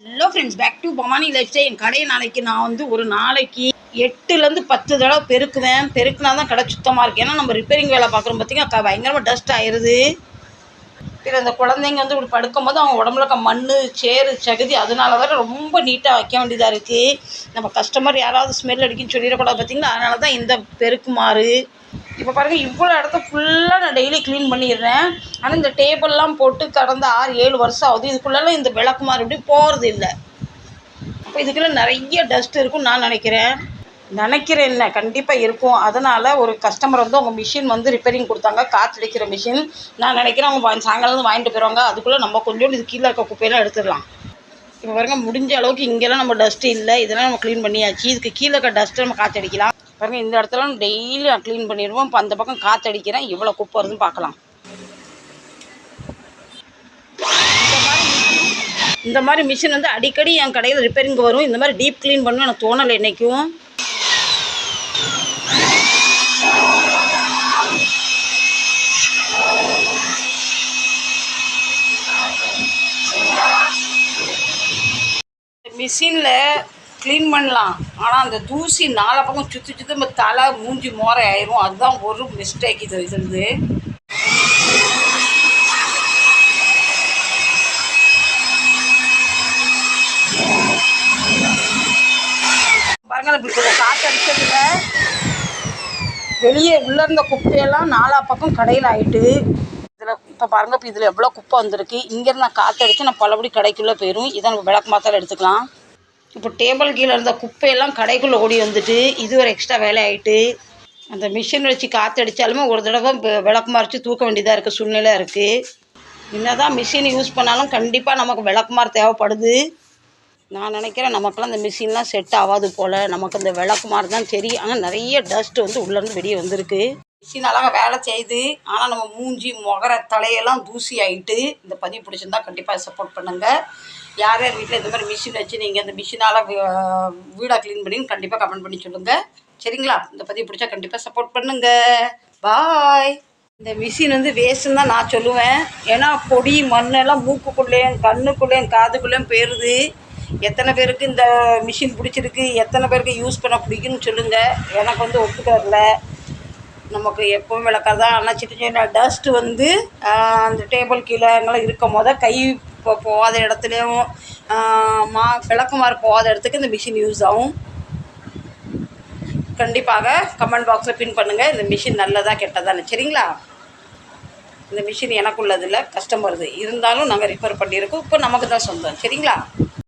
Hello friends back to Bhavani life style என் கடையை நாளைக்கு நான் வந்து ஒரு நாளைக்கு எட்டுலேருந்து பத்து தடவை பெருக்குவேன். பெருக்குனா தான் கடை சுத்தமாக இருக்குது ஏன்னா நம்ம ரிப்பேரிங் வேலை பார்க்குறோம் பார்த்தீங்கன்னா பயங்கரமாக டஸ்ட் ஆயிடுது பிறகு அந்த குழந்தைங்க வந்து இப்படி படுக்கும்போது அவங்க உடம்புல இருக்க மண் சேரு சகதி அதனால வர ரொம்ப நீட்டாக வைக்க வேண்டியதாக இருக்குது நம்ம கஸ்டமர் யாராவது ஸ்மெல் அடிக்குன்னு சொல்லிடக்கூடாது பார்த்தீங்களா அதனால தான் இந்த பெருக்குமாறு இப்போ பாருங்கள் இவ்வளோ இடத்த ஃபுல்லாக நான் டெய்லி க்ளீன் பண்ணிடுறேன். ஆனால் இந்த டேபிள்லாம் போட்டு கடந்த ஆறு ஏழு வருஷம் ஆகுது. இதுக்குள்ளெல்லாம் இந்த விளக்குமாறு இப்படி போகிறது இல்லை. அப்போ இதுக்குள்ளே நிறைய டஸ்ட் இருக்கும்னு நான் நினைக்கிறேன். நினைக்கிறேன் இல்லை கண்டிப்பாக இருக்கும். அதனால் ஒரு கஸ்டமர் வந்து அவங்க மிஷின் வந்து ரிப்பேரிங் கொடுத்தாங்க. காற்றடிக்கிற மிஷின் நான் நினைக்கிறேன் அவங்க சாயங்காலம் வந்து வாங்கிட்டு போயிடுவாங்க அதுக்குள்ளே நம்ம கொஞ்சோண்டு இது கீழே இருக்க குப்பையெல்லாம் எடுத்துடலாம். இப்போ பாருங்கள் முடிஞ்ச அளவுக்கு இங்கெல்லாம் நம்ம டஸ்ட்டு இல்லை. இதெல்லாம் நம்ம க்ளீன் பண்ணியாச்சு. இதுக்கு கீழே இருக்க டஸ்ட்டு நம்ம காற்றடிக்கலாம் பாருங்க இந்த இடத்துல டெய்லி நான் க்ளீன் பண்ணிடுவோம். இப்போ அந்த பக்கம் காற்றடிக்கிறேன் இவ்வளோ குப்பை வருதுன்னு பார்க்கலாம். இந்த மாதிரி மிஷின் வந்து அடிக்கடி என் கடையில் ரிப்பேரிங் வரும். இந்த மாதிரி டீப் க்ளீன் பண்ணணும் எனக்கு தோணலை என்றைக்கும் மிஷினில் க்ளீன் பண்ணலாம். ஆனால் அந்த தூசி நாலா பக்கம் சுற்றி சுற்றி நம்ம தலை மூஞ்சி மோரை ஆயிரும். அதுதான் ஒரு மிஸ்டேக் இது இருந்து இப்படி கொஞ்சம் காற்று வெளியே உள்ளே இருந்த குப்பையெல்லாம் நாலா பக்கம் கடையில் ஆயிட்டு. இதில் இப்போ பாருங்க இப்போ இதில் எவ்வளோ குப்பை வந்திருக்கு. இங்கேருந்து நான் காற்று அடித்து நான் பலபடி கடைக்குள்ளே போயிடும் இதை நம்ம விளக்கு மாத்தால் எடுத்துக்கலாம். இப்போ டேபிள் கீழே இருந்த குப்பையெல்லாம் கடைக்குள்ளே ஓடி வந்துட்டு இது ஒரு எக்ஸ்ட்ரா வேலை ஆயிட்டு அந்த மிஷின் வச்சு காற்றடிச்சாலுமே ஒரு தடவை விளக்கு மறைச்சி தூக்க வேண்டியதாக இருக்குது சூழ்நிலை இருக்குது என்ன தான் மிஷின் யூஸ் பண்ணாலும் கண்டிப்பாக நமக்கு விளக்குமாறு தேவைப்படுது. நான் நினைக்கிறேன் நமக்கெல்லாம் இந்த மிஷின்லாம் செட் ஆகாது போல். நமக்கு இந்த விளக்குமாறு தான் தெரியும். ஆனால் நிறைய டஸ்ட்டு வந்து உள்ளேருந்து வெளியே வந்திருக்கு. மிஷின் அழகாக வேலை செய்யுது ஆனால் நம்ம மூஞ்சி முகர தலையெல்லாம் தூசி ஆகிட்டு இந்த பதிவு பிடிச்சிருந்தா கண்டிப்பாக சப்போர்ட் பண்ணுங்கள் யார் யார் வீட்டில் இந்த மாதிரி மிஷின் வச்சு நீங்கள் இந்த மிஷினால் வீடாக க்ளீன் பண்ணி கண்டிப்பாக கமெண்ட் பண்ணி சொல்லுங்கள் சரிங்களா? இந்த பதிவு பிடிச்சா கண்டிப்பாக சப்போர்ட் பண்ணுங்கள் பாய் இந்த மிஷின் வந்து வேஸ்ட்டுன்னு தான் நான் சொல்லுவேன். ஏன்னா பொடி மண்ணெல்லாம் மூக்குக்குள்ளேயும் கண்ணுக்குள்ளேயும் காதுக்குள்ளேயும் போயிடுது எத்தனை பேருக்கு இந்த மிஷின் பிடிச்சிருக்கு எத்தனை பேருக்கு யூஸ் பண்ண பிடிக்குன்னு சொல்லுங்கள் எனக்கு வந்து ஒத்துக்க வரல நமக்கு எப்பவும் விளக்காது. தான் ஆனால் சின்ன சின்ன டஸ்ட்டு வந்து அந்த டேபிள் கீழே அங்கெல்லாம் இருக்கும் போது கை இப்போ போகாத இடத்துலையும் மா விளக்குமாறு போகாத இடத்துக்கு இந்த மிஷின் யூஸ் ஆகும். கண்டிப்பாக கமெண்ட் பாக்ஸில் பின் பண்ணுங்கள் இந்த மிஷின் நல்லதாக கெட்டதான்னு. சரிங்களா? இந்த மிஷின் எனக்கு உள்ளது இல்லை இருந்தாலும் நாங்கள் ரிப்பேர் பண்ணியிருக்கோம். இப்போ நமக்கு தான் சொந்தம். சரிங்களா?